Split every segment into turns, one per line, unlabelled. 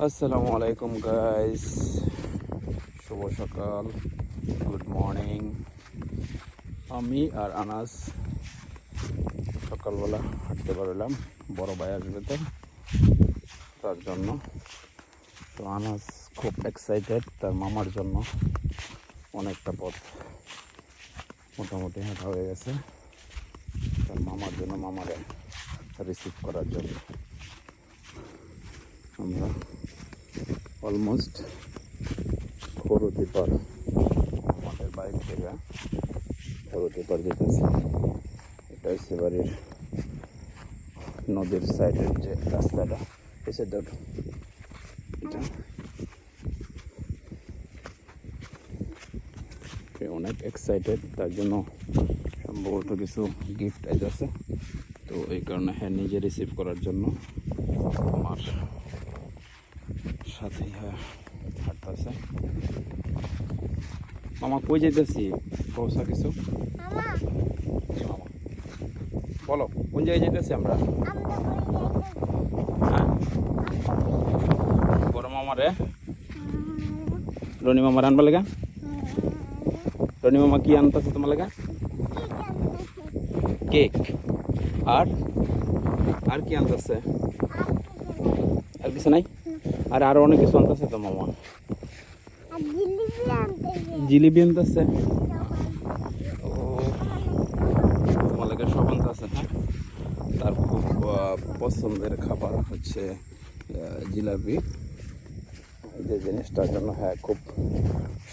আসসালামু আলাইকুম গাইস শুভ সকাল। গুড মর্নিং আমি আর আনাস সকালবেলা হাঁটতে পারলাম। বড় ভাই আসবে তো, তার জন্য। তো আনাস খুব এক্সাইটেড তার মামার জন্য। অনেকটা পথ মোটামুটি হাঁটা হয়ে গেছে। তার মামার জন্য মামারে রিসিভ করার জন্য। আমরা অলমোস্ট খরতি পার আমাদের বাইক থেকে খরতি পার যেতেছি। এটা হচ্ছে বাড়ির নদীর সাইডের যে রাস্তাটা। এসে এটা। অনেক এক্সাইটেড তার জন্য সম্ভবত কিছু গিফট আছে তো এই কারণে হ্যাঁ নিজে রিসিভ করার জন্য আমার সাথে হ্যাঁ হাঁটতেছে মামা কই যেতেছি পৌঁছা কিছু? বলো কোন জায়গায় যেতেছি আমরা? হ্যাঁ বড় মামা রে। রনি মামা রানবা লেগা? রনি মামা কি আনতেছে তোমার লেগা? কেক। আর? আর কি আনতেছে? আর কিছু নাই? আর আরও অনেক কিছু আনতেছে তো মামা।
জিলিপি আনতেছে।
লেগে সব আনতেছে হ্যাঁ? তার খুব পছন্দের খাবার হচ্ছে জিলাপি। যে জিনিসটার জন্য হ্যাঁ খুব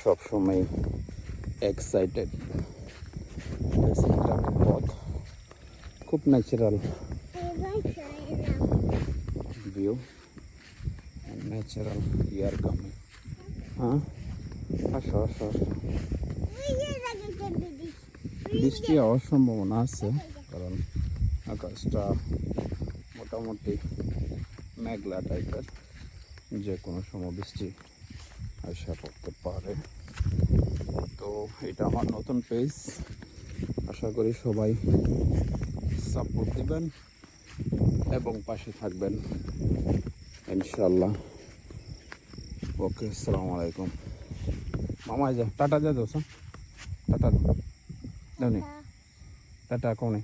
সবসময় এক্সাইটেড পথ খুব ন্যাচারাল
এবার
natural air coming. হ্যাঁ? আসো আসো বৃষ্টি হওয়ার সম্ভাবনা আছে কারণ আকাশটা মোটামুটি মেঘলা টাইপের। যে কোনো সময় বৃষ্টি আসা পড়তে পারে। তো এটা আমার নতুন পেজ। আশা করি সবাই সাপোর্ট দিবেন এবং পাশে থাকবেন। ইনশাল্লাহ ওকে আসসালামু আলাইকুম। মামা যা টাটা যা দোসা টাটা দাও। নে? টাটা কোনে